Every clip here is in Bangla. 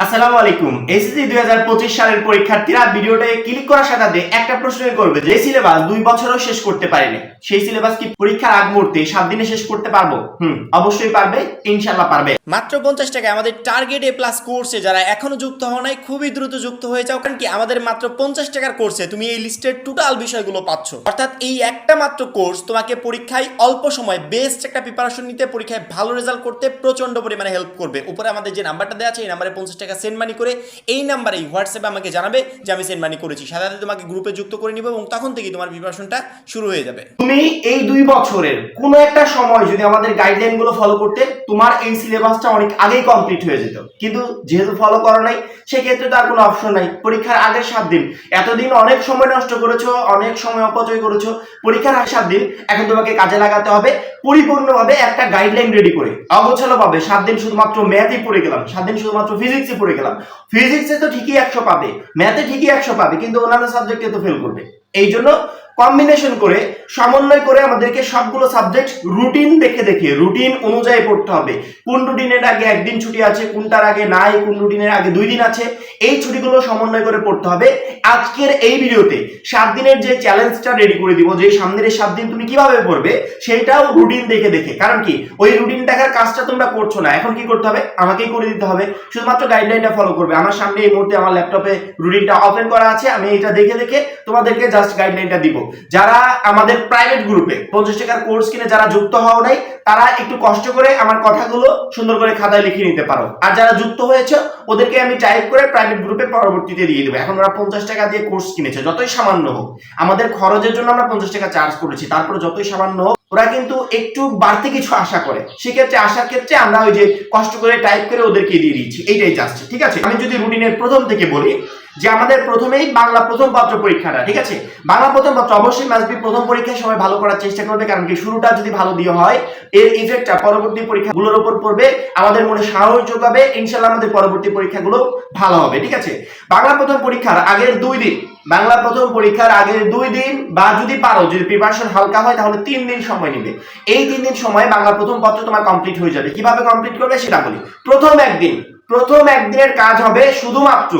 আসসালামু আলাইকুম। এসএসসি দুই হাজার পঁচিশ সালের পরীক্ষার্থীরা ভিডিওটা ক্লিক করার সাথে সাথে একটা করবে, যে সিলেবাস দুই বছরও শেষ করতে পারেনি। সেই সিলেবাস কি পরীক্ষার আগ মুহূর্তে সাত দিনে শেষ করতে পারব? হুম, অবশ্যই পারবে ইনশাল্লাহ পারবে। মাত্র পঞ্চাশ আমাদের টার্গেট এ প্লাস কোর্সে যারা এখনও যুক্ত নাই, খুবই দ্রুত যুক্ত হয়ে যাও, কারণ কি আমাদের মাত্র পঞ্চাশ টাকার কোর্সে তুমি এই লিস্টের টোটাল বিষয়গুলো পাচ্ছ। অর্থাৎ এই একটা মাত্র কোর্স তোমাকে পরীক্ষায় অল্প সময় বেস্ট একটা প্রিপারেশন নিতে, পরীক্ষায় ভালো রেজাল্ট করতে প্রচণ্ড পরিমাণে হেল্প করবে। উপরে আমাদের যে নাম্বারটা দেওয়া আছে, এই নাম্বারে পঞ্চাশ টাকা সেন্ড মানি করে এই নাম্বারে হোয়াটসঅ্যাপে আমাকে জানাবে যে আমি সেন্ড মানি করেছি। সাথে তোমাকে গ্রুপে যুক্ত করে নিব এবং তখন থেকেই তোমার প্রিপারেশনটা শুরু হয়ে যাবে। তুমি এই দুই বছরের কোনো একটা সময় যদি আমাদের গাইডলাইনগুলো ফলো করতে, তোমার এই সিলেবাসটা অনেক আগেই কমপ্লিট হয়ে যেত। কিন্তু যেহেতু ফলো করো নাই, সেক্ষেত্রে তো আর কোনো অপশন নাই। পরীক্ষার আগের সাত দিন। এতদিন অনেক সময় নষ্ট করেছ, অনেক সময় অপচয় করেছ। পরীক্ষার সাত দিন এখন তোমাকে কাজে লাগাতে হবে। পরিপূর্ণভাবে একটা গাইডলাইন রেডি করে। অগোছালো পাবে, সাত দিন শুধুমাত্র ম্যাথই পড়ে গেলাম, সাত দিন শুধুমাত্র ফিজিক্সে পড়ে গেলাম। ফিজিক্সে তো ঠিকই একশো পাবে ম্যাথে ঠিকই একশো পাবে, কিন্তু অন্যান্য সাবজেক্টে তো ফেল করবে। এই জন্য কম্বিনেশন করে, সমন্বয় করে আমাদেরকে সবগুলো সাবজেক্ট রুটিন দেখে দেখে রুটিন অনুযায়ী পড়তে হবে। কোন রুটিনের আগে একদিন ছুটি আছে, কোনটার আগে নাই, কোন রুটিনের আগে দুই দিন আছে, এই ছুটিগুলো সমন্বয় করে পড়তে হবে। আজকের এই ভিডিওতে সাত দিনের যে চ্যালেঞ্জটা রেডি করে দিব, যে সামনের সাত দিন তুমি কীভাবে পড়বে সেইটাও রুটিন দেখে দেখে। কারণ কি? ওই রুটিন দেখার কাজটা তোমরা করছ না। এখন কি করতে হবে? আমাকেই করে দিতে হবে। শুধুমাত্র গাইডলাইনটা ফলো করবে। আমার সামনে এই মুহূর্তে আমার ল্যাপটপে রুটিনটা ওপেন করা আছে। আমি এটা দেখে দেখে তোমাদেরকে জাস্ট গাইডলাইনটা দিব। যারা আমাদের প্রাইভেট গ্রুপে পঞ্চাশ টাকার কোর্স কিনে যারা যুক্ত হওয়া নাই, তারা একটু কষ্ট করে আমার কথাগুলো সুন্দর করে খাতায় লিখে নিতে পারো। আর যারা যুক্ত হয়েছে, ওদেরকে আমি টাইপ করে প্রাইভেট গ্রুপে পরবর্তীতে দিয়ে দেবো। এখন ওরা পঞ্চাশ টাকা দিয়ে কোর্স কিনেছে, যতই সামান্য হোক। আমাদের খরচের জন্য আমরা পঞ্চাশ টাকা চার্জ করেছি, তারপরে যতই সামান্য হোক, ওরা কিন্তু একটু বাড়তি কিছু আশা করে। সেক্ষেত্রে আসার ক্ষেত্রে আমরা ওই যে কষ্ট করে টাইপ করে ওদেরকে দিয়ে দিচ্ছি, এইটাই জাস্ট ঠিক আছে? আমি যদি রুটিনের প্রথম থেকে বলি যে আমাদের প্রথমেই বাংলা প্রথম পত্র পরীক্ষাটা, ঠিক আছে? বাংলা প্রথম পত্র, অবশ্যই মাসবি প্রথম পরীক্ষায় সবাই ভালো করার চেষ্টা করবে, কারণ কি শুরুটা যদি ভালো দিয়ে হয়, এর ইফেক্টটা পরবর্তী পরীক্ষাগুলোর উপর পড়বে, আমাদের মনে সাহস যোগাবে, ইনশাল্লাহ আমাদের পরবর্তী পরীক্ষাগুলো ভালো হবে, ঠিক আছে? বাংলা প্রথম পরীক্ষার আগের দুই দিন, বাংলা প্রথম পরীক্ষার আগের দুই দিন, বা যদি পারো, যদি প্রিপারেশন হালকা হয়, তাহলে তিন দিন সময় নেবে। এই তিন দিন সময় বাংলা প্রথম পত্র তোমার কমপ্লিট হয়ে যাবে। কীভাবে কমপ্লিট করবে সেটা বলি। প্রথম একদিন প্রথম একদিনের কাজ হবে শুধুমাত্র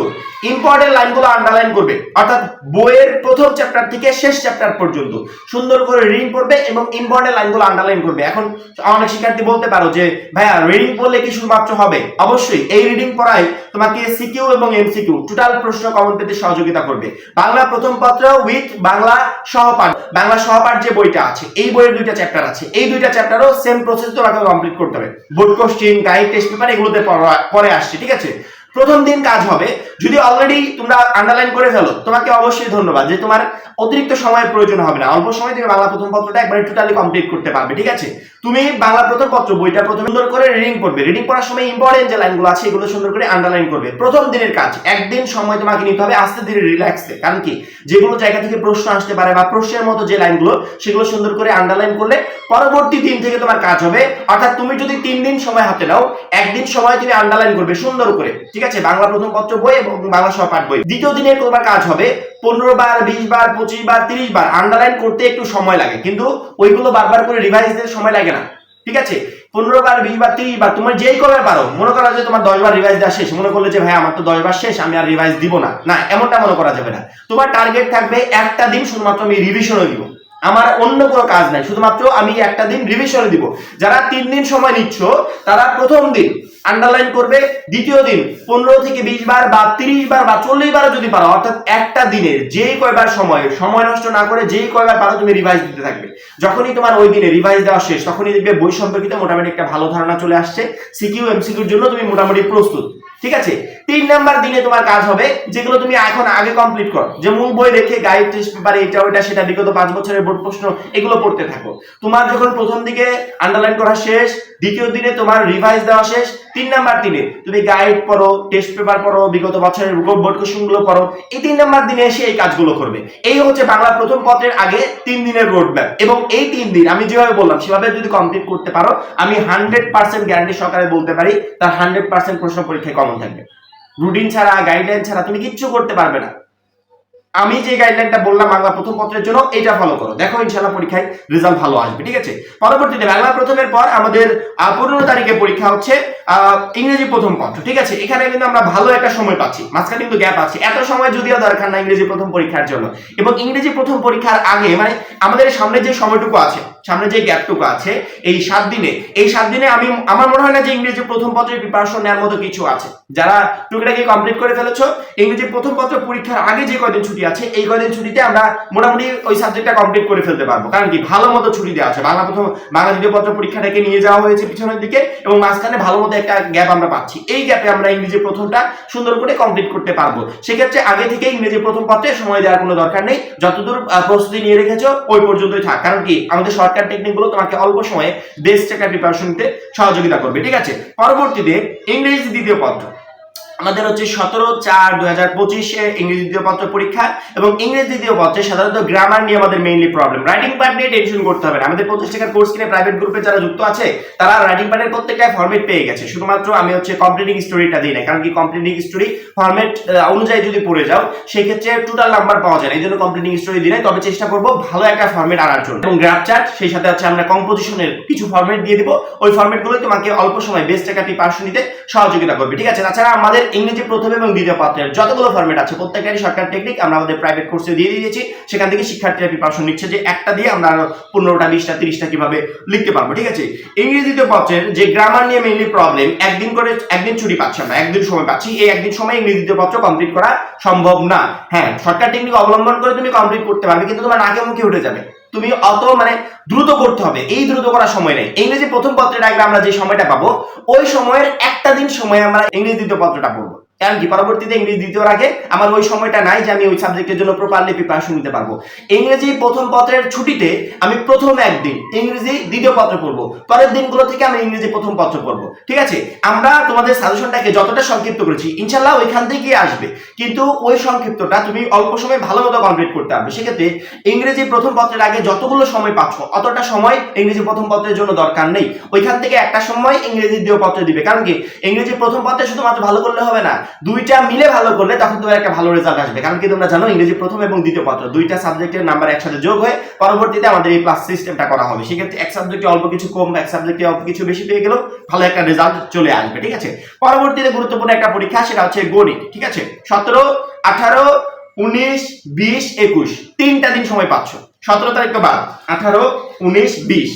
ইম্পর্টেন্ট লাইনগুলো আন্ডারলাইন করবে। অর্থাৎ বইয়ের প্রথম চ্যাপ্টার থেকে শেষ চ্যাপ্টার পর্যন্ত। সুন্দর করে রিডিং করবে এবং ইম্পর্টেন্ট লাইনগুলো আন্ডারলাইন করবে। এখন অনেক শিক্ষার্থী বলতে পারো যে, ভাইয়া রিডিং পড়লে কি শুধুমাত্র হবে? অবশ্যই, এই রিডিং পড়ায় তোমাকে সিকিউ এবং এমসিকিউ টোটাল প্রশ্ন কমন পেতে সহযোগিতা করবে। বাংলা প্রথম পত্র উইথ বাংলা সহপাঠ বাংলা সহপাঠ যে বইটা আছে, এই বইয়ের দুইটা চ্যাপ্টার আছে। এই দুইটা চ্যাপ্টারও সেম প্রসেস তোমাকে কমপ্লিট করতে হবে। Board question guide test paper এগুলোতে পরে আসছে, ঠিক আছে? প্রথম দিন কাজ হবে। যদি অলরেডি তোমরা আন্ডারলাইন করে ফেলো, তোমাকে অবশ্যই ধন্যবাদ যে তোমার অতিরিক্ত সময়ের প্রয়োজন হবে না। অল্প সময় তুমি বাংলা প্রথম পত্রটা একবারে টোটালি কমপ্লিট করতে পারবে, ঠিক আছে? তুমি বাংলা প্রথম পত্র, বইটা প্রথম সুন্দর করে রিডিং করবে। রিডিং করার সময় ইম্পর্টেন্ট যে লাইনগুলো আছে, এগুলো সুন্দর করে আন্ডারলাইন করবে। প্রথম দিনের কাজ, একদিন সময় তোমাকে নিতে হবে আস্তে ধীরে রিল্যাক্সে কারণ কি? যেগুলো জায়গা থেকে প্রশ্ন আসতে পারে বা প্রশ্নের মতো যে লাইনগুলো সেগুলো সুন্দর করে আন্ডারলাইন করলে পরবর্তী দিন থেকে তোমার কাজ হবে। অর্থাৎ তুমি যদি তিন দিন সময় হাতে নাও, একদিন সময় তুমি আন্ডারলাইন করবে সুন্দর করে। ঠিক আছে? বাংলা প্রথম পত্র বই এবং বাংলা সহপাঠ বই। দ্বিতীয় দিনে তোমার কাজ হবে পনেরো বার, বিশ বার, পঁচিশ বার, তিরিশ বার আন্ডারলাইন করতে একটু সময় লাগে। কিন্তু ওইগুলো বারবার করে রিভাইজ দিতে সময় লাগে না। ঠিক আছে? পনেরো বার, বিশ বার, তিরিশ বার তোমার যেই কবে পারো। মনে করা যে তোমার দশ বার রিভাইজ দেওয়া শেষ। মনে করলে যে, ভাই, আমার তো দশ বার শেষ, আমি আর রিভাইজ দিব না। না, এমনটা মনে করা যাবে না। তোমার টার্গেট থাকবে একটা দিন শুধুমাত্র আমি রিভিশনে দিব। আমার অন্য কোনো কাজ নাই। শুধুমাত্র আমি একটা দিন রিভিশনে দিব। যারা তিন দিন সময় নিচ্ছ, তারা প্রথম দিন আন্ডারলাইন করবে। দ্বিতীয় দিন, পনেরো থেকে বিশ বার বা তিরিশ বার বা চল্লিশ বার যদি পারো, অর্থাৎ একটা দিনের যেই কয়বার সময় সময় নষ্ট না করে যেই কয়বার পারো তুমি রিভাইজ দিতে থাকবে। যখনই তোমার ওই দিনে রিভাইজ দেওয়া শেষ, তখনই দেখবে বই সম্পর্কিত মোটামুটি একটা ভালো ধারণা চলে আসছে। সিকিউ এমসিকিউর জন্য তুমি মোটামুটি প্রস্তুত। ঠিক আছে? তিন নাম্বার দিনে তোমার কাজ হবে, যেগুলো তুমি এখন আগে কমপ্লিট করো। যে মূল বই রেখে গাইড টেস্ট পেপার এটা, ওইটা, সেটা, বিগত পাঁচ বছরের বোর্ড প্রশ্ন, এগুলো পড়তে থাকো। তোমার যখন প্রথম দিকে আন্ডারলাইন করা শেষ, দ্বিতীয় দিনে তোমার রিভাইজ দেওয়া শেষ, তিন নাম্বার দিনে তুমি গাইড পড়ো টেস্ট পেপার পড়ো, বিগত বছরের বোর্ড কোশ্চেনগুলো পড়ো, এই তিন নাম্বার দিনে এসে এই কাজগুলো করবে। এই হচ্ছে বাংলা প্রথম পত্রের আগে তিন দিনের রোড ম্যাপ এবং এই তিন দিন, আমি যেভাবে বললাম, সেভাবে যদি কমপ্লিট করতে পারো, আমি হান্ড্রেড পার্সেন্ট গ্যারান্টি সহকারে বলতে পারি, তার হান্ড্রেড পার্সেন্ট প্রশ্ন পরীক্ষায় কমন থাকবে। রুটিন ছাড়া গাইডলাইন ছাড়া তুমি কিচ্ছু করতে পারবে না। আমি যে গাইডলাইনটা বললাম বাংলা প্রথম পত্রের জন্য, এটা ফলো করো। দেখো ইনশাল্লাহ পরীক্ষায় রেজাল্ট ভালো আসবে, ঠিক আছে? পরবর্তীতে বাংলা প্রথমের পর আমাদের পনেরো তারিখে পরীক্ষা হচ্ছে ইংরেজি প্রথম পত্র, ঠিক আছে? এখানে কিন্তু আমরা ভালো একটা সময় পাচ্ছি, মাঝখানে কিন্তু গ্যাপ আছে। এত সময় যদিও দরকার না ইংরেজি প্রথম পরীক্ষার জন্য। এবং ইংরেজি প্রথম পরীক্ষার আগে মানে আমাদের সামনে যে সময়টুকু আছে সামনে যে গ্যাপটুকু আছে, এই সাত দিনে, এই সাত দিনে আমি, আমার মনে হয় না যে ইংরেজি প্রথম পত্রের প্রিপারেশন নেওয়ার মতো কিছু আছে। যারা টুকটাকে কমপ্লিট করে ফেলেছো, ইংরেজি প্রথম পত্র পরীক্ষার আগে যে কয়দিন ছুটি আছে, এই কয়দিন ছুটিতে আমরা মোটামুটি ওই সাবজেক্টটা কমপ্লিট করে ফেলতে পারব। কারণ কি? ভালো মতো ছুটি দেওয়া আছে। বাংলা প্রথম, বাংলা দ্বিতীয় পত্র পরীক্ষাটাকে নিয়ে যাওয়া হয়েছে পিছনের দিকে এবং মাঝখানে ভালো মতো একটা গ্যাপ আমরা পাচ্ছি। এই গ্যাপে আমরা ইংরেজি প্রথমটা সুন্দর করে কমপ্লিট করতে পারব। সেক্ষেত্রে আগে থেকে ইংরেজি প্রথম পত্রে সময় দেওয়ার কোনো দরকার নেই। যতদূর প্রস্তুতি নিয়ে রেখেছো, ওই পর্যন্তই থাক। কারণ কি? আমাদের শর্টকাট টেকনিকগুলো তোমাকে অল্প সময়ে বেস্ট একটা প্রিপারেশন নিতে সহযোগিতা করবে, ঠিক আছে? পরবর্তীতে ইংরেজি দ্বিতীয় পত্র আমাদের হচ্ছে সতেরো চার দুই হাজার পঁচিশে ইংরেজি দ্বিতীয় পত্র পরীক্ষা এবং ইংরেজি দ্বিতীয় পত্রে সাধারণত গ্রামার নিয়ে আমাদের মেইনলি প্রবলেম রাইটিং পার্ট নিয়ে টেনশন করতে হবে না। আমাদের পঁচিশ টাকার কোর্স কিনে প্রাইভেট গ্রুপে যারা যুক্ত আছে, তারা রাইটিং পার্টের প্রত্যেকটা ফর্মেট পেয়ে গেছে। শুধুমাত্র আমি হচ্ছে কমপ্লিটিং স্টোরিটা দিই না, কারণ কি কমপ্লিটিং স্টোরি ফর্মেট অনুযায়ী যদি পড়ে যাও সেই ক্ষেত্রে টোটাল নাম্বার পাওয়া যায় এই জন্য কমপ্লিটিং স্টোরি দিই তবে চেষ্টা করব ভালো একটা ফর্মেট আনার জন্য। এবং গ্রাফ চার্ট সেই সাথে হচ্ছে আমরা কম্পোজিশনের কিছু ফর্মেট দিয়ে দিব। ওই ফর্মেটগুলো তোমাকে অল্প সময় বেস্ট একটা প্রিপারেশন নিতে সহযোগিতা করবে। ঠিক আছে? তাছাড়া আমাদের ইংরেজি প্রথম এবং দ্বিতীয় পত্রের যতগুলো ফর্মেট আছে প্রত্যেকটারই সরকার টেকনিক আমরা আমাদের প্রাইভেট কোর্সে দিয়ে দিয়েছি। সেখান থেকে শিক্ষার্থীরা প্রিপারেশন নিচ্ছে যে একটা দিয়ে আমরা পনেরোটা, বিশটা, তিরিশটা কীভাবে লিখতে পারব, ঠিক আছে? ইংরেজি দ্বিতীয় পত্রের যে গ্রামার নিয়ে মেইনলি প্রবলেম একদিন করে, একদিন ছুটি পাচ্ছি আমরা একদিন সময় পাচ্ছি, এই একদিন সময় ইংরেজি দ্বিতীয় পত্র কমপ্লিট করা সম্ভব না। হ্যাঁ সরকার টেকনিক অবলম্বন করে তুমি কমপ্লিট করতে পারবে, কিন্তু তোমার নাকে মুখে উঠে যাবে। তুমি অত মানে দ্রুত করতে হবে, এই দ্রুত করার সময় নেই। ইংরেজি প্রথম পত্রের আগে আমরা যে সময়টা পাবো, ওই সময়ের একটা দিন সময় আমরা ইংরেজি দ্বিতীয় পত্রটা পড়ব। কারণ কি? পরবর্তীতে ইংরেজি দ্বিতীয় আগে আমার ওই সময়টা নাই যে আমি ওই সাবজেক্টের জন্য প্রপারলি প্রিপারেশন নিতে পারব। ইংরেজি প্রথম পত্রের ছুটিতে আমি প্রথম একদিন ইংরেজি দ্বিতীয় পত্র পড়ব। পরের দিনগুলো থেকে আমি ইংরেজি প্রথম পত্র পড়ব। ঠিক আছে? আমরা তোমাদের সাজেশনটাকে যতটা সংক্ষিপ্ত করেছি ইনশাল্লাহ ওইখান থেকেই আসবে। কিন্তু ওই সংক্ষিপ্তটা তুমি অল্প সময় ভালো মতো কমপ্লিট করতে পারবে। সেক্ষেত্রে ইংরেজি প্রথম পত্রের আগে যতগুলো সময় পাচ্ছ, অতটা সময় ইংরেজি প্রথম পত্রের জন্য দরকার নেই। ওইখান থেকে একটা সময় ইংরেজি দ্বিতীয় পত্র দিবে। কারণ কি? ইংরেজি প্রথম পত্রে শুধুমাত্র ভালো করলে হবে না। দুইটা মিলে ভালো করলে তখন তোমার একটা ভালো রেজাল্ট আসবে। কারণ কি তোমরা জানো, ইংরেজি প্রথম এবং দ্বিতীয় পত্র, দুইটা সাবজেক্টের নাম্বার একসাথে যোগ হয়ে পরবর্তীতে আমাদের এই ক্লাস সিস্টেমটা করা হবে। সেক্ষেত্রে এক সাবজেক্টে অল্প কিছু কম, এক সাবজেক্টে অল্প কিছু বেশি পেয়ে গেলেও ভালো একটা রেজাল্ট চলে আসবে, ঠিক আছে? পরবর্তীতে গুরুত্বপূর্ণ একটা পরীক্ষা, সেটা হচ্ছে গণিত, ঠিক আছে? সতেরো, আঠারো, উনিশ, বিশ, একুশ, তিনটা দিন সময় পাচ্ছ। সতেরো তারিখ বাদ। আঠারো, উনিশ, বিশ।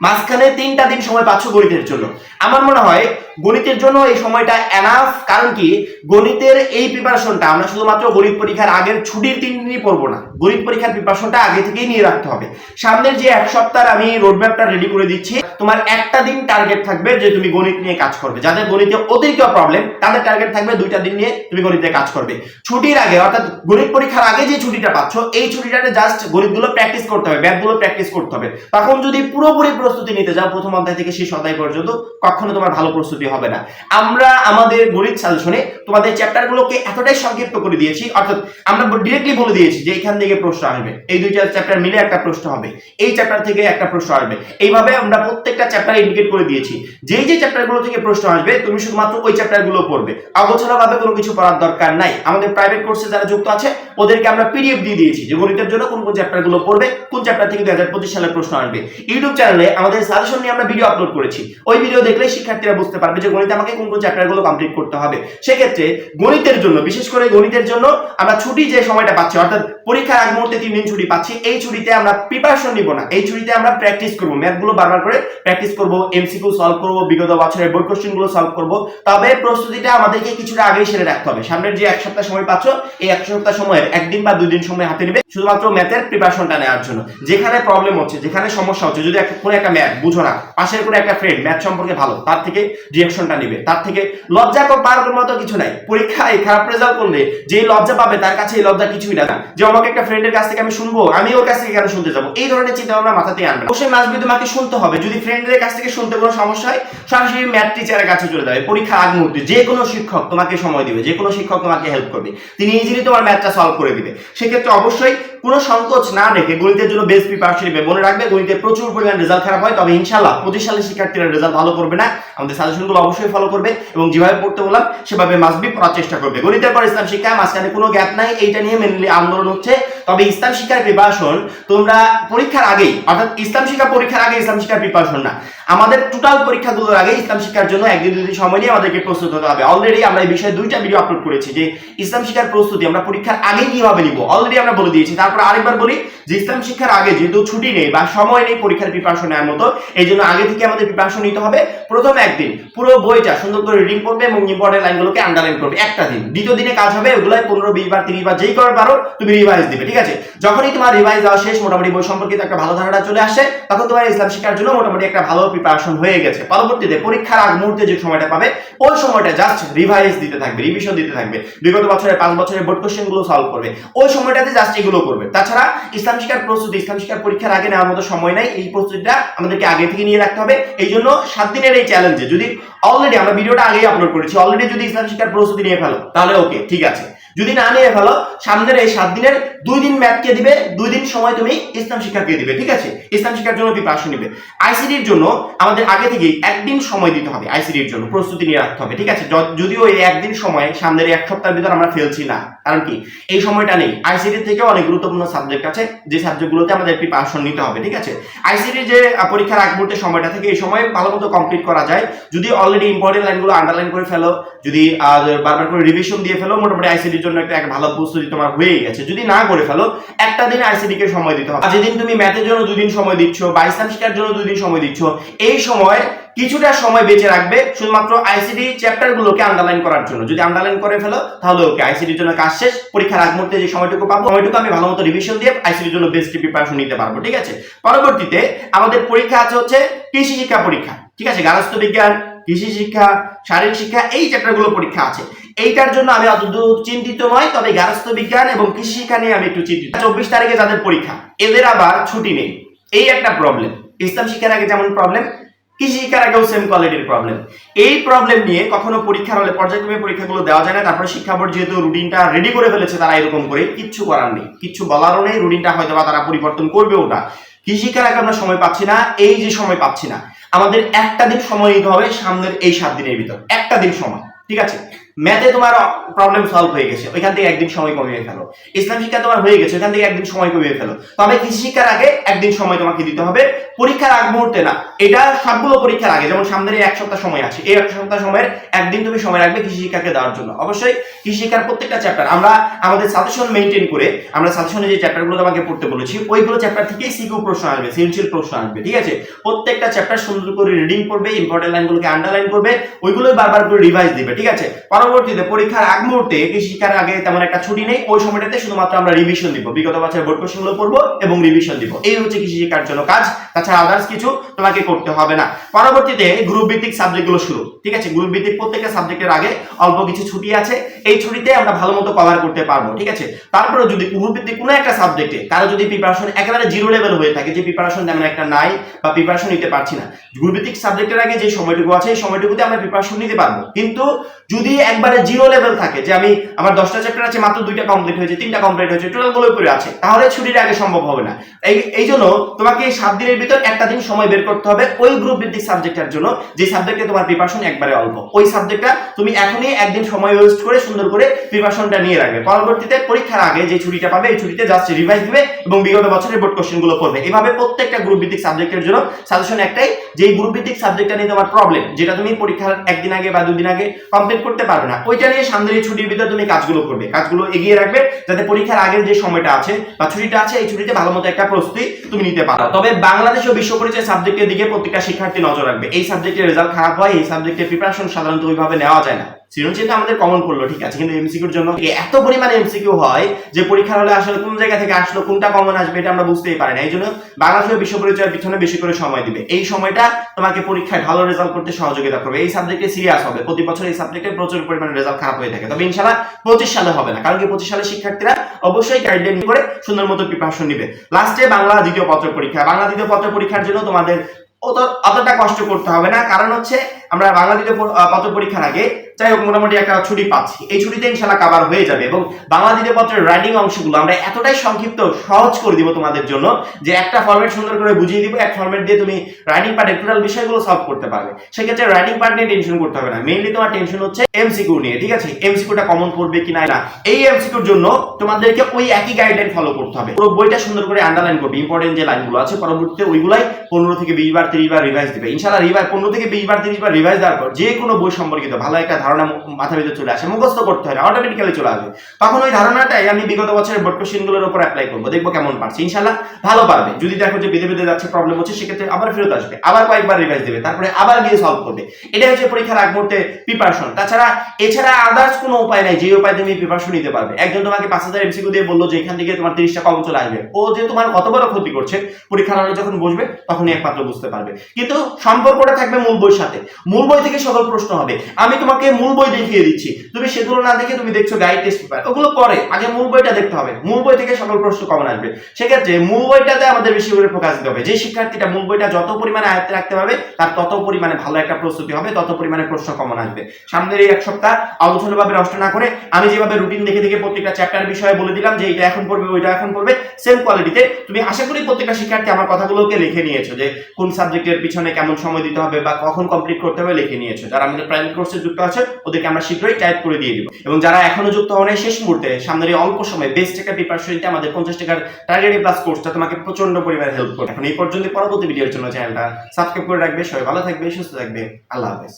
মাঝখানে তিনটা দিন সময় পাচ্ছ গণিতের জন্য। আমার মনে হয় গণিতের জন্য এই সময়টা এনাফ কারণ কি? গণিতের এই প্রিপারেশনটা আমরা শুধুমাত্র গণিত পরীক্ষার আগের ছুটির তিন দিনই পড়ব না। গণিত পরীক্ষার প্রিপারেশনটা আগে থেকেই নিয়ে রাখতে হবে। সামনের যে এক সপ্তাহ আমি রোডম্যাপটা রেডি করে দিচ্ছি, তোমার একটা দিন টার্গেট থাকবে যে তুমি গণিত নিয়ে কাজ করবে। যাদের গণিতে অতিরিক্ত প্রবলেম তাদের টার্গেট থাকবে দুইটা দিন নিয়ে তুমি গণিতে কাজ করবে। ছুটির আগে, অর্থাৎ গণিত পরীক্ষার আগে যে ছুটিটা পাচ্ছ, এই ছুটিটাতে জাস্ট গণিতগুলো প্র্যাকটিস করতে হবে ম্যাথগুলো প্র্যাকটিস করতে হবে। তখন যদি পুরোপুরি প্রস্তুতি নিতে যাও প্রথম অধ্যায় থেকে শেষ অধ্যায় পর্যন্ত, কখনো তোমার ভালো প্রস্তুতি হবে না। আমরা আমাদের গণিত সাজেশনে তোমাদের চ্যাপ্টারগুলোকে এতটাই সংক্ষিপ্ত করে দিয়েছি, অর্থাৎ আমরা ডিরেক্টলি বলে দিয়েছি যে এখান থেকে প্রশ্ন আসবে। এই দুইটা চ্যাপ্টার মিলে একটা প্রশ্ন হবে। এই চ্যাপ্টার থেকে একটা প্রশ্ন আসবে। এইভাবে আমরা প্রত্যেকটা চ্যাপ্টার ইন্ডিকেট করে দিয়েছি। যেই যে চ্যাপ্টারগুলো থেকে প্রশ্ন আসবে, তুমি শুধুমাত্র ওই চ্যাপ্টারগুলো পড়বে। অগোছালো ভাবে কোনো কিছু পড়ার দরকার নাই। আমাদের প্রাইভেট কোর্সে যারা যুক্ত আছে, ওদেরকে আমরা পিডিএফ দিয়ে দিয়েছি যে গণিতের জন্য কোন কোন চ্যাপ্টারগুলো পড়বে, কোন চ্যাপ্টার থেকে দুই হাজার পঁচিশ সালের প্রশ্ন আসবে। ইউটিউব চ্যানেলে আমাদের সাজেশন নিয়ে আমরা ভিডিও আপলোড করেছি। ওই ভিডিও দেখলে শিক্ষার্থীরা বুঝতে পারবে যে গণিত আমাকে কোন কোন চ্যাপ্টারগুলো কমপ্লিট করতে হবে, সেক্ষেত্রে গণিতের জন্য, বিশেষ করে গণিতের জন্য আমরা ছুটি যে সময়টা পাচ্ছি, অর্থাৎ পরীক্ষার আগ মুহূর্তে তিন দিন ছুটি পাচ্ছি, এই ছুটিতে আমরা প্রিপারেশন নিব না। এই ছুটিতে আমরা প্র্যাকটিস করব ম্যাথগুলো বারবার করে প্র্যাকটিস করব এমসিকিউ সলভ করব, বিগত বছরের বই কোশ্চেনগুলো সলভ করব, তবে প্রস্তুতিটা আমাদেরকে কিছুটা আগেই সেরে রাখতে হবে। সামনের যে এক সপ্তাহ সময় পাচ্ছ, এই এক সপ্তাহ সময়ের একদিন বা দুই দিন সময় হাতে নেবে, শুধুমাত্র ম্যাথের প্রিপারেশনটা নেওয়ার জন্য। যেখানে প্রবলেম হচ্ছে, যেখানে সমস্যা হচ্ছে, যদি কোনো একটা ম্যাথ বুঝো না, পাশের কোনো একটা ফ্রেন্ড ম্যাথ সম্পর্কে ভালো, তার থেকে ডিরেকশনটা নেবে। তার থেকে লজ্জা কর পার করার মতো কিছু নাই। পরীক্ষায় খারাপ রেজাল্ট করলে যে লজ্জা পাবে, তার কাছে এই লজ্জা কিছুই না। যে আমাকে একটা ফ্রেন্ডের কাছ থেকে আমি শুনব, আমি ওর কাছ থেকে কেন শুনতে যাব? এই ধরনের চিন্তা ভাবনা মাথাতে আনবে অবশ্যই মাসবি তোমাকে শুনতে হবে। যদি ফ্রেন্ডের কাছ থেকে শুনতে কোনো সমস্যা হয়, সরাসরি ম্যাথ টিচারের কাছে চলে যাবে। পরীক্ষার আগ মুহূর্তে যে কোনো শিক্ষক তোমাকে সময় দিবে, যে কোনো শিক্ষক তোমাকে হেল্প করবে। তিনি ইজিলি তোমার ম্যাথটা সলভ করে দিবে। সেক্ষেত্রে অবশ্যই কোনো সংকোচ না রেখে গণিতের জন্য বেস্ট প্রিপারেশন নেবে মনে রাখবে। গণিতে প্রচুর পরিমাণ রেজাল্ট খারাপ হয়, তবে ইনশাল্লাহ পঁচিশ সালের শিক্ষার্থীরা রেজাল্ট ভালো করবে না। আমাদের সাজেশনগুলো অবশ্যই ফলো করবে এবং যেভাবে পড়তে বললাম, সেভাবে মাসবি পড়ার চেষ্টা করবে। গণিতের পর ইসলাম শিক্ষা, মাঝখানে কোনো গ্যাপ নাই, এইটা নিয়ে মেনলি আন্দোলন হচ্ছে। তবে ইসলাম শিক্ষার প্রিপারেশন তোমরা পরীক্ষার আগেই, অর্থাৎ ইসলাম শিক্ষা পরীক্ষার আগে ইসলাম শিক্ষার প্রিপারেশন না। আমাদের টোটাল পরীক্ষাগুলোর আগে ইসলাম শিক্ষার জন্য একদিন দুদিন সময় নিয়ে আমাদেরকে প্রস্তুত হতে হবে। অলরেডি আমরা এই বিষয়ে দুইটা ভিডিও আপলোড করেছি যে ইসলাম শিক্ষার প্রস্তুতি আমরা পরীক্ষার আগে কীভাবে নিব? অলরেডি আমরা বলে দিয়েছি তারপর আরেকবার বলি যে ইসলাম শিক্ষার আগে যেহেতু ছুটি নেই বা সময় নেই পরীক্ষার প্রিপারেশন নেওয়ার মতো, এই জন্য আগে থেকে আমাদের প্রিপারেশন নিতে হবে। প্রথম একদিন পুরো বইটা সুন্দর করে রিডিং করবে এবং ইম্পর্টেন্ট লাইনগুলোকে আন্ডারলাইন করবে। একটা দিন। দ্বিতীয় দিনে কাজ হবে ওগুলাই পনেরো, বিশ বার, তিরিশ বার, যেই করে পারো, তুমি রিভাইজ দিবে, ঠিক আছে? যখনই তোমার রিভাইজ দেওয়া শেষ, মোটামুটি বই সম্পর্কিত একটা ভালো ধারণা চলে আসে, তখন তোমার ইসলাম শিক্ষার জন্য মোটামুটি একটা ভালো প্রিপারেশন হয়ে গেছে। পরবর্তীতে পরীক্ষার আগ মুহূর্তে যে সময়টা পাবে, ওই সময়টা জাস্ট রিভাইজ দিতে থাকবে রিভিশন দিতে থাকবে। বিগত বছরের পাঁচ বছরের বোর্ড কোশ্চেনগুলো সলভ করবে। ওই সময়টাতে জাস্ট এগুলো করবে। তাছাড়া ইসলাম শিক্ষার প্রস্তুতি, ইসলাম শিক্ষার পরীক্ষার আগে নেওয়ার মতো সময় নাই। এই প্রস্তুতিটা আমাদেরকে আগে থেকে নিয়ে রাখতে হবে। এই জন্য সাত দিনের এই চ্যালেঞ্জে যদি অলরেডি আমরা ভিডিওটা আগেই আপলোড করেছি অলরেডি যদি ইসলাম শিক্ষার প্রস্তুতি নিয়ে ফেলো, তাহলে ওকে ঠিক আছে। যদি না নিয়ে ফেলো, সামনের এই সাত দিনের দুই দিন ম্যাথকে দিবে, দুই দিন সময় তুমি ইসলাম শিক্ষাকে দিবে, ঠিক আছে? ইসলাম শিক্ষার জন্য প্রিপারেশন নিবে। আইসিডির জন্য আমাদের আগে থেকেই একদিন সময় দিতে হবে আইসিডির জন্য, প্রস্তুতি নিয়ে রাখতে হবে, ঠিক আছে? যদিও এই একদিন সময় সামনের এক সপ্তাহের ভিতর আমরা ফেলছি না, কারণ কি? এই সময়টা নেই। আইসিডি থেকেও অনেক গুরুত্বপূর্ণ সাবজেক্ট আছে, যে সাবজেক্টগুলোতে আমাদের প্রিপারেশন নিতে হবে, ঠিক আছে? আইসিডি যে পরীক্ষার আগ মুহূর্তে সময়টা থেকে এই সময় ভালো মতো কমপ্লিট করা যায়। যদি অলরেডি ইম্পর্টেন্ট লাইনগুলো আন্ডারলাইন করে ফেলো, যদি বারবার করে রিভিশন দিয়ে ফেলো, মোটামুটি আইসিডির জন্য একটা ভালো প্রস্তুতি তোমার হয়ে গেছে। যদি না করে ফেলো, একটা দিন আইসিডি কে সময় দিতে হবে। যেদিন তুমি ম্যাথের জন্য দুদিন সময় দিচ্ছ, বা ইসলাম শিক্ষার জন্য দুদিন সময় দিচ্ছ, এই সময় কিছুটা সময় বেঁচে রাখবে শুধুমাত্র আইসিডি চ্যাপ্টার গুলোকে আন্ডারলাইন করার জন্য। যদি আন্ডারলাইন করে ফেলো, তাহলে ওকে আইসিডির জন্য কাজ শেষ। পরীক্ষার আগ মুহূর্তে যে সময়টুকু পাবো, সময়টুকু আমি ভালো মতো রিভিশন দিয়ে আইসিডির জন্য বেস্ট প্রিপারেশন নিতে পারব, ঠিক আছে? পরবর্তীতে আমাদের পরীক্ষা আছে হচ্ছে কৃষি শিক্ষা পরীক্ষা, ঠিক আছে? গার্হস্থ্য বিজ্ঞান, কৃষি শিক্ষা, শারীরিক শিক্ষা, এই চ্যাপ্টারগুলো পরীক্ষা আছে। এইটার জন্য আমি অতদূর চিন্তিত নয় তবে গার্হস্থ্য বিজ্ঞান এবং কৃষি নিয়ে আমি একটু চিন্তিত। চব্বিশ তারিখে যাদের পরীক্ষা, এদের আবার ছুটি নেই। এই একটা প্রবলেম ইসলাম শিক্ষার আগে যেমন প্রবলেম কৃষি শিক্ষার আগেও সেম কোয়ালিটির প্রবলেম এই প্রবলেম নিয়ে কখনো পরীক্ষার হলে পর্যায়ক্রমে পরীক্ষাগুলো দেওয়া যায় না, তারপরে শিক্ষা বোর্ড যেহেতু রুটিনটা রেডি করে ফেলেছে, তারা এরকম করে কিচ্ছু করার নেই। কিচ্ছু বলারও নেই রুটিনটা হয়তো বা তারা পরিবর্তন করবে ওটা। কৃষি শিক্ষার আগে আমরা সময় পাচ্ছি না, এই যে সময় পাচ্ছি না। আমাদের একটা দিন সময় নিতে হবে সামনের এই সাত দিনের ভিতর। একটা দিন সময়, ঠিক আছে? ম্যাথে তোমার প্রবলেম সলভ হয়ে গেছে। ওইখান থেকে একদিন সময় কমিয়ে ফেলো। ইসলাম শিক্ষা তোমার হয়ে গেছে, ওইখান থেকে একদিন সময় কমিয়ে ফেলো। তবে কৃষি শিক্ষার আগে একদিন সময় তোমাকে দিতে হবে। পরীক্ষার আগ মুহূর্তে না, এটা সবগুলো পরীক্ষার আগে। যেমন সামনের এক সপ্তাহ সময় আছে, এই এক সপ্তাহ সময়ের একদিন তুমি সময় রাখবে কৃষি শিক্ষাকে দেওয়ার জন্য। অবশ্যই কৃষি শিক্ষার প্রত্যেকটা চ্যাপ্টার আমরা আমাদের সাজেশন মেনটেন করে, আমরা সাজেশনে যে চ্যাপ্টারগুলো তোমাকে পড়তে বলেছি, ওইগুলো চ্যাপ্টার থেকেই সিকিউ প্রশ্ন আসবে, সৃজনশীল প্রশ্ন আসবে, ঠিক আছে? প্রত্যেকটা চ্যাপ্টার সুন্দর করে রিডিং করবে ইম্পর্টেন্ট লাইনগুলোকে আন্ডারলাইন করবে, ওইগুলোই বারবার করে রিভাইজ দিবে, ঠিক আছে? পরবর্তীতে পরীক্ষার আগ মুহূর্তে কৃষি শিক্ষার আগে তেমন একটা ছুটি নেই। ওই সময়টাতে শুধুমাত্র আমরা রিভিশন দিব। বিগত বছরের বোর্ড কোশ্চেনগুলো পড়ব এবং রিভিশন দিব। এই হচ্ছে কৃষি শিক্ষার জন্য কাজ। তাছাড়া আদার্স কিছু তোমাকে করতে হবে না। পরবর্তীতে গ্রুপ ভিত্তিক সাবজেক্টগুলো শুরু। ঠিক আছে? গ্রুপ ভিত্তিক প্রত্যেকটা সাবজেক্টের আগে অল্প কিছু ছুটি আছে। এই ছুটিতে আমরা ভালো মতো কভার করতে পারব। ঠিক আছে? তারপরে যদি গ্রুপ ভিত্তিক কোনো একটা সাবজেক্টে কারও যদি প্রিপারেশন একেবারে জিরো লেভেল হয়ে থাকে, যে প্রিপারেশন তেমন একটা নাই বা প্রিপারেশন নিতে পারছি না গ্রুপ ভিত্তিক সাবজেক্টের আগে যে সময়টুকু আছে, এই সময়টুকুতে আমরা প্রিপারেশন নিতে পারব। কিন্তু যদি একবারে জিরো লেভেল থাকে, যে আমি আমার দশটা চ্যাপ্টার আছে, মাত্র দুইটা কমপ্লিট হয়েছে, তিনটা কমপ্লিট হয়েছে টোটালগুলো করে আছে, তাহলে ছুটির আগে সম্ভব হবে না। এই এই জন্য তোমাকে সাত দিনের ভিতর একটা দিন সময় বের করতে হবে ওই গ্রুপ ভিত্তিক সাবজেক্টের জন্য, যে সাবজেক্টে তোমার প্রিপারেশন একবারে অল্প। ওই সাবজেক্টটা তুমি এখনই একদিন সময় ওয়েস্ট করে সুন্দর করে প্রিপারেশনটা নিয়ে রাখবে। পরবর্তীতে পরীক্ষার আগে যে ছুটিটা পাবে, এই ছুটিতে জাস্ট রিভাইজ দিবে এবং বিগত বছরের বোর্ড কোশ্চেনগুলো পড়বে। এভাবে প্রত্যেকটা গ্রুপ ভিত্তিক সাবজেক্টের জন্য সাজেশন একটাই যে গ্রুপ ভিত্তিক সাবজেক্টটা নিয়ে তোমার প্রবলেম যেটা তুমি পরীক্ষার একদিন আগে বা দুদিন আগে কমপ্লিট করতে পারবে না। ওইটা নিয়ে সামনের ছুটির ভিতরে তুমি কাজগুলো করবে। কাজগুলো এগিয়ে রাখবে যাতে পরীক্ষার আগের যে সময়টা আছে বা ছুটিটা আছে, এই ছুটিতে ভালো মতো একটা প্রস্তুতি তুমি নিতে পারো। তবে বাংলাদেশ ও বিশ্ব পরিচয় সাবজেক্টের দিকে প্রত্যেকটা শিক্ষার্থী নজর রাখবে। এই সাবজেক্টের রেজাল্ট খারাপ হয়, এই সাবজেক্টের প্রিপারেশন সাধারণত ওইভাবে নেওয়া যায় না। সৃজনশীলটা আমাদের কমন পড়ল, ঠিক আছে? কিন্তু এমসিকিউর জন্য এত পরিমাণে এমসিকিউ হয় যে পরীক্ষার হলে আসলে কোন জায়গা থেকে আসলো, কোনটা কমন আসবে এটা আমরা বুঝতেই পারি না। এই জন্য বাংলাদেশ ও বিশ্ব পরিচয়ের পিছনে বেশি করে সময় দিবে। এই সময়টা তোমাকে পরীক্ষায় ভালো রেজাল্ট করতে সহযোগিতা করবে। এই সাবজেক্টে সিরিয়াস হবে। প্রতি বছর এই সাবজেক্টে প্রচুর পরিমাণে রেজাল্ট খারাপ হয়ে থাকে। তবে ইনশাল্লাহ পঁচিশ সালে হবে না। কারণ কি পঁচিশ সালে শিক্ষার্থীরা অবশ্যই গাইডলাইন করে সুন্দর মতো প্রিপারেশন নিবে। লাস্টে বাংলা দ্বিতীয় পত্র পরীক্ষা। বাংলা দ্বিতীয় পত্র পরীক্ষার জন্য তোমাদের অত- অতটা কষ্ট করতে হবে না। কারণ হচ্ছে আমরা বাংলা দ্বিতীয় পত্র পরীক্ষার আগে যাই হোক, মোটামুটি একটা ছুটি পাচ্ছি। এই ছুটিতে ইনশাল্লাহ কাবার হয়ে যাবে এবং বাংলা পত্রের রাইডিং অংশগুলো আমরা এতটাই সংক্ষিপ্ত, সহজ করে দিব তোমাদের জন্য যে একটা ফরম্যাট সুন্দর করে বুঝিয়ে দিব, এক ফরম্যাট দিয়ে তুমি রাইডিং পার্টের টোটাল বিষয়গুলো সলভ করতে পারবে। সেক্ষেত্রে রাইডিং পার্ট নিয়ে টেনশন করতে হবে না। মেইনলি তোমার টেনশন হচ্ছে এমসিকিউ নিয়ে, ঠিক আছে? এমসিকিউটা কমন পড়বে কি না। এই এমসিকিউর জন্য তোমাদেরকে ওই একই গাইডলাইন ফলো করতে হবে। পুরো বইটা সুন্দর করে আন্ডারলাইন করবে। ইম্পর্টেন্ট যে লাইনগুলো আছে, পরবর্তীতে ওইগুলাই পনেরো থেকে বিশ বার, তিরিশ বার রিভাইজ দিবে। ইনশাল্লাহ রিভাইজ পনেরো থেকে বিশ বার, তিরিশ বার রিভাইজ দেওয়ার পর যে কোনো বই সম্পর্কিত ভালো একটা ধারণা মাথা ভিতরে চলে আসে, মুখস্থ করতে হয় না অটোমেটিক্যালি চলে আসবে তখন ওই ধারণাটাই আমি বিগত বছরের বোর্ড কোশ্চেনগুলোর উপর অ্যাপ্লাই করব। দেখব কেমন পারছে ইনশাল্লাহ ভালো পারবে। যদি দেখো যে বেঁধে বেঁধে যাচ্ছে প্রবলেম হচ্ছে, সেক্ষেত্রে আবার ফেরত আসবে, আবার কয়েকবার রিভাইজ দেবে, তারপরে আবার গিয়ে সলভ করবে। এটা হচ্ছে পরীক্ষার আগ মুহূর্তে প্রিপারেশন তাছাড়া, এছাড়া আদার্স কোনো উপায় নাই যে উপায় তুমি প্রিপারেশন নিতে পারবে। একজন তোমাকে পাঁচ হাজার এমসিকিউ দিয়ে বলল যে এখান থেকে তোমার তিরিশটা কম চলে আসবে। ও যে তোমার কত বড় ক্ষতি করছে, পরীক্ষার হলে যখন বসবে, তখনই একমাত্র বুঝতে পারবে। কিন্তু সম্পর্কটা থাকবে মূল বইয়ের সাথে। মূল বই থেকে সকল প্রশ্ন হবে। আমি তোমাকে মূল বই দেখিয়ে দিচ্ছি। তুমি সেগুলো না দেখে তুমি দেখছ গাইড টেস্ট পেপার। ওগুলো পরে, আগে মূল বইটা দেখতে হবে। মূল বই থেকে সকল প্রশ্ন কমন আসবে। সেক্ষেত্রে মূল বইটাতে আমাদের বেশি করে ফোকাস দিতে হবে। যে শিক্ষার্থীটা মূল বইটা যত পরিমাণে আয়ত্তে রাখতে পারবে, তার তত পরিমাণে ভালো একটা প্রস্তুতি হবে, তত পরিমাণে প্রশ্ন কমন আসবে। সামনের এই এক সপ্তাহ আলোচনাভাবে নষ্ট না করে, আমি যেভাবে রুটিন দেখে দেখে প্রত্যেকটা চ্যাপ্টার বিষয়ে বলে দিলাম যে এটা এখন পড়বে, ওইটা এখন পড়বে সেম কোয়ালিটিতে তুমি আশা করি প্রত্যেকটা শিক্ষার্থী আমার কথাগুলোকে লিখে নিয়েছো যে কোন সাবজেক্টের পিছনে কেমন সময় দিতে হবে বা কখন কমপ্লিট করতে হবে লিখে নিয়েছো। যারা আমাদের প্রাইভেট কোর্সে যুক্ত আছে ওদেরকে আমরা শীঘ্রই টাইপ করে দিয়ে দিব। এবং যারা এখনও যুক্ত হন শেষ মুহূর্তে, সামনের এই অল্প সময় বেস্ট একটা প্রিপারেশন আমাদের পঞ্চাশ টাকার টার্গেট প্লাস কোর্সটা তোমাকে প্রচণ্ড পরিমাণে হেল্প করবে। এখন এই পর্যন্ত পরবর্তী ভিডিওর জন্য। চ্যানেলটা সাবস্ক্রাইব করে রাখবে। সবাই ভালো থাকবে, সুস্থ থাকবে। আল্লাহ হাফেজ।